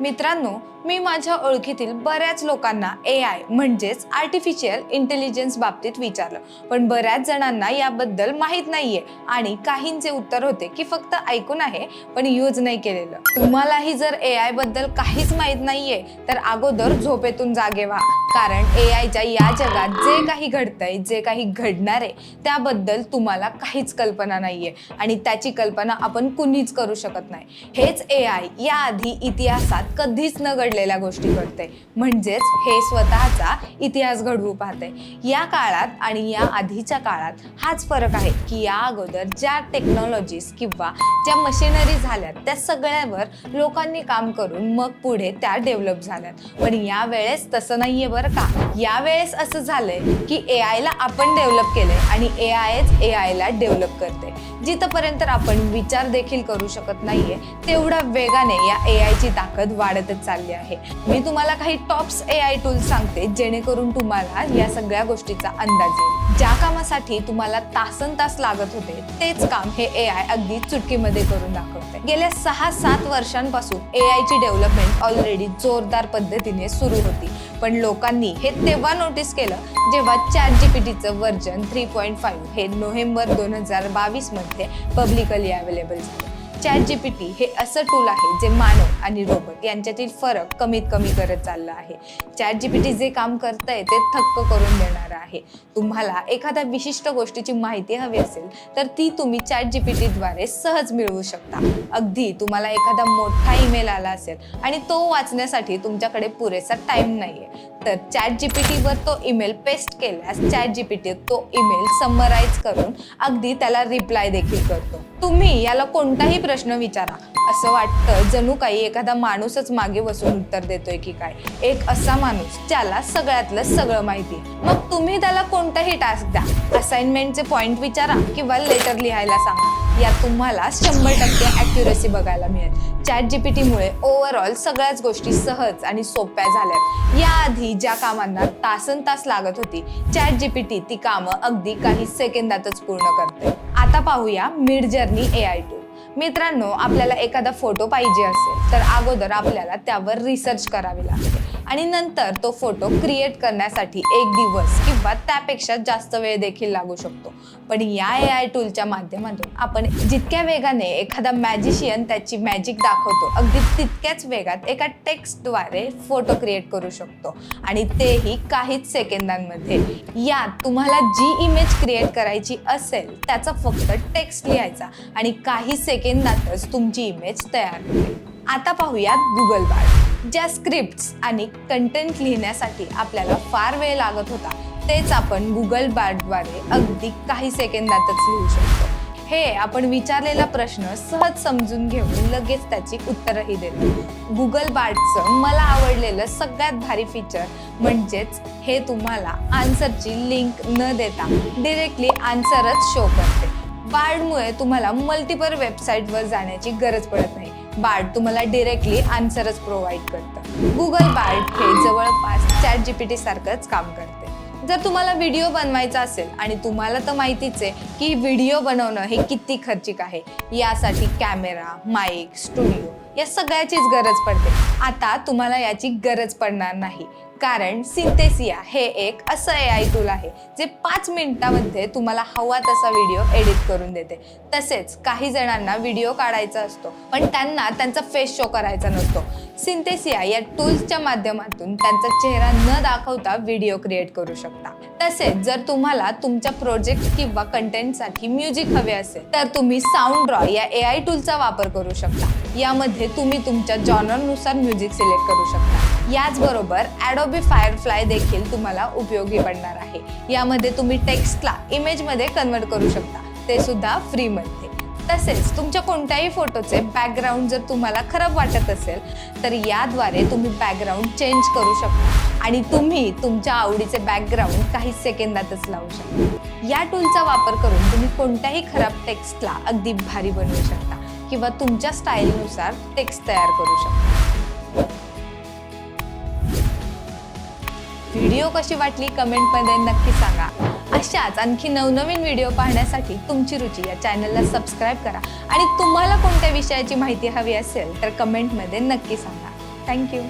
मित्रांनो मी माझ्या ओळखीतील बऱ्याच लोकांना ए आय म्हणजेच आर्टिफिशियल इंटेलिजन्स बाबतीत विचारलं. पण बऱ्याच जणांना याबद्दल माहीत नाहीये आणि काहींचे उत्तर होते की फक्त ऐकून आहे पण यूज नाही केलेलं. तुम्हालाही जर ए आयबद्दल काहीच माहीत नाहीये तर अगोदर झोपेतून जागे व्हा. कारण ए आयच्या या जगात जे काही घडतंय जे काही घडणार आहे त्याबद्दल तुम्हाला काहीच कल्पना नाहीये. आणि त्याची कल्पना आपण कुणीच करू शकत नाही. हेच ए आय याआधी इतिहासात कधीच न घडलेल्या गोष्टी घडते. म्हणजेच हे स्वतःचा इतिहास घडवू पाहते. या काळात आणि या आधीच्या काळात हाच फरक आहे की या अगोदर ज्या टेक्नॉलॉजीज किंवा ज्या मशिनरी झाल्यात त्या सगळ्यावर लोकांनी काम करून मग पुढे त्या डेव्हलप झाल्यात. पण यावेळेस तसं नाहीये बरं का. यावेळेस असं झालंय की ए आयला आपण डेव्हलप केलंय आणि ए आयच ए आयला डेव्हलप करते. जिथपर्यंत आपण विचार देखील करू शकत नाहीये तेवढ्या वेगाने या ए आयची ताकद वाढतच चालली आहे. मी तुम्हाला काही टॉप्स ए आय टूल सांगते जेणेकरून तुम्हाला या सगळ्या गोष्टीचा अंदाज येईल. ज्या कामासाठी तुम्हाला तासन तास लागत होते तेच काम हे ए आय अगदी चुटकीमध्ये करून दाखवते. गेल्या सहा सात वर्षांपासून ए आयची डेव्हलपमेंट ऑलरेडी जोरदार पद्धतीने सुरू होती. पण लोकांनी हे तेव्हा नोटीस केलं जेव्हा चॅट जीपीटीचं वर्जन थ्री पॉईंट फाईव्ह हे नोव्हेंबर दोन हजार बावीसमध्ये पब्लिकली अवेलेबल झालं. चॅट जीपीटी हे असं टूल आहे जे मानव आणि रोबोट यांच्यातील फरक कमीत कमी करत चाललं आहे. चॅट जीपीटी जे काम करतंय ते थक्क करून देणार आहे. तुम्हाला एखाद्या विशिष्ट गोष्टीची माहिती हवी असेल तर ती तुम्ही चॅट जीपीटीद्वारे सहज मिळवू शकता. अगदी तुम्हाला एखादा मोठा ईमेल आला असेल आणि तो वाचण्यासाठी तुमच्याकडे पुरेसा टाइम नाहीये तर चॅट जीपीटीवर तो ईमेल पेस्ट केल्यास चॅट जीपीटी तो ईमेल समराईज करून अगदी त्याला रिप्लाय देखील करतो. तुम्ही याला कोणताही प्रश्न विचारा. असं वाटतं जणू काही एखादा माणूसच मागे बसून उत्तर देतोय की काय. एक असा माणूस ज्याला सगळ्यातलं सगळं माहिती आहे. मग तुम्ही त्याला कोणताही टास्क द्या. असाइनमेंटचे पॉइंट विचारा किंवा लेटर लिहायला सांगा. यात तुम्हाला शंभर टक्के ॲक्युरेसी बघायला मिळेल. चॅट जीपीटीमुळे ओव्हरऑल सगळ्याच गोष्टी सहज आणि सोप्या झाल्यात. याआधी ज्या कामांना तासन तास लागत होती चॅट जीपीटी ती कामं अगदी काही सेकंदातच पूर्ण करते. आता पाहूया Midjourney A I to मित्रांनो आपल्याला एखादा फोटो पाहिजे असेल तर अगोदर आपल्याला त्यावर रिसर्च करावी लागते आणि नंतर तो फोटो क्रिएट करण्यासाठी एक दिवस किंवा त्यापेक्षा जास्त वेळ देखील लागू शकतो. पण या ए आय टूलच्या माध्यमातून आपण जितक्या वेगाने एखादा मॅजिशियन त्याची मॅजिक दाखवतो अगदी तितक्याच वेगात एका टेक्स्टद्वारे फोटो क्रिएट करू शकतो. आणि तेही काहीच सेकंदांमध्ये. यात तुम्हाला जी इमेज क्रिएट करायची असेल त्याचा फक्त टेक्स्ट लिहायचा आणि काही सेकंदातच तुमची इमेज तयार होते. आता पाहूयात गुगल बार्ड ज्या स्क्रिप्ट्स आणि कंटेंट लिहिण्यासाठी आपल्याला फार वेळ लागत होता तेच आपण गुगल बार्डद्वारे अगदी काही सेकंदातच लिहू शकतो. हे आपण विचारलेला प्रश्न सहज समजून घेऊन लगेच त्याची उत्तरही देतो. गुगल बार्डचं मला आवडलेलं सगळ्यात भारी फीचर म्हणजेच हे तुम्हाला आन्सरची लिंक न देता डिरेक्टली आन्सरच शो करते. बार्डमुळे तुम्हाला मल्टिपल वेबसाईटवर जाण्याची गरज पडत नाही. बार्ड तुम्हाला डिरेक्टली आन्सरच प्रोव्हाइड करतं. गुगल बार्ड हे जवळपास चॅट जीपीटी सारखंच काम करते. जर तुम्हाला व्हिडिओ बनवायचा असेल आणि तुम्हाला तर माहितीच आहे की व्हिडिओ बनवणं हे किती खर्चिक आहे. यासाठी कॅमेरा माईक स्टुडिओ या सगळ्याचीच गरज पडते. आता तुम्हाला याची गरज पडणार नाही. कारण सिंथेसिया हे एक असं ए आय टूल आहे जे पाच मिनिटामध्ये तुम्हाला हवा तसा व्हिडिओ एडिट करून देते. तसेच काही जणांना व्हिडिओ काढायचा असतो पण त्यांना त्यांचा फेस शो करायचा नसतो. सिंथेसिया या टूल्सच्या माध्यमातून त्यांचा चेहरा न दाखवता व्हिडिओ क्रिएट करू शकता. तसेच जर तुम्हाला तुमच्या प्रोजेक्ट किंवा कंटेंटसाठी म्युझिक हवे असेल तर तुम्ही साऊंड ड्रॉ या ए आय टूलचा वापर करू शकता. यामध्ये तुम्ही तुमच्या जॉनरनुसार म्युझिक सिलेक्ट करू शकता. याचबरोबर ॲडोबी फायरफ्लाय देखील तुम्हाला उपयोगी पडणार आहे. यामध्ये तुम्ही टेक्स्टला इमेजमध्ये कन्वर्ट करू शकता. ते सुद्धा फ्रीमध्ये तसेच तुमच्या कोणत्याही फोटोचे बॅकग्राऊंड जर तुम्हाला खराब वाटत असेल तर याद्वारे तुम्ही बॅकग्राऊंड चेंज करू शकता. आणि तुम्ही तुमच्या आवडीचे बॅकग्राऊंड काही सेकंदातच लावू शकता. या टूलचा वापर करून तुम्ही कोणत्याही खराब टेक्स्टला अगदी भारी बनवू शकता. किंवा तुमच्या स्टाईलनुसार टेक्स्ट तयार करू शकता. व्हिडिओ कशी वाटली कमेंटमध्ये नक्की सांगा. अशाच आणखी नवनवीन व्हिडिओ पाहण्यासाठी तुमची रुची या चॅनलला सबस्क्राईब करा. आणि तुम्हाला कोणत्या विषयाची माहिती हवी असेल तर कमेंटमध्ये नक्की सांगा. थँक्यू.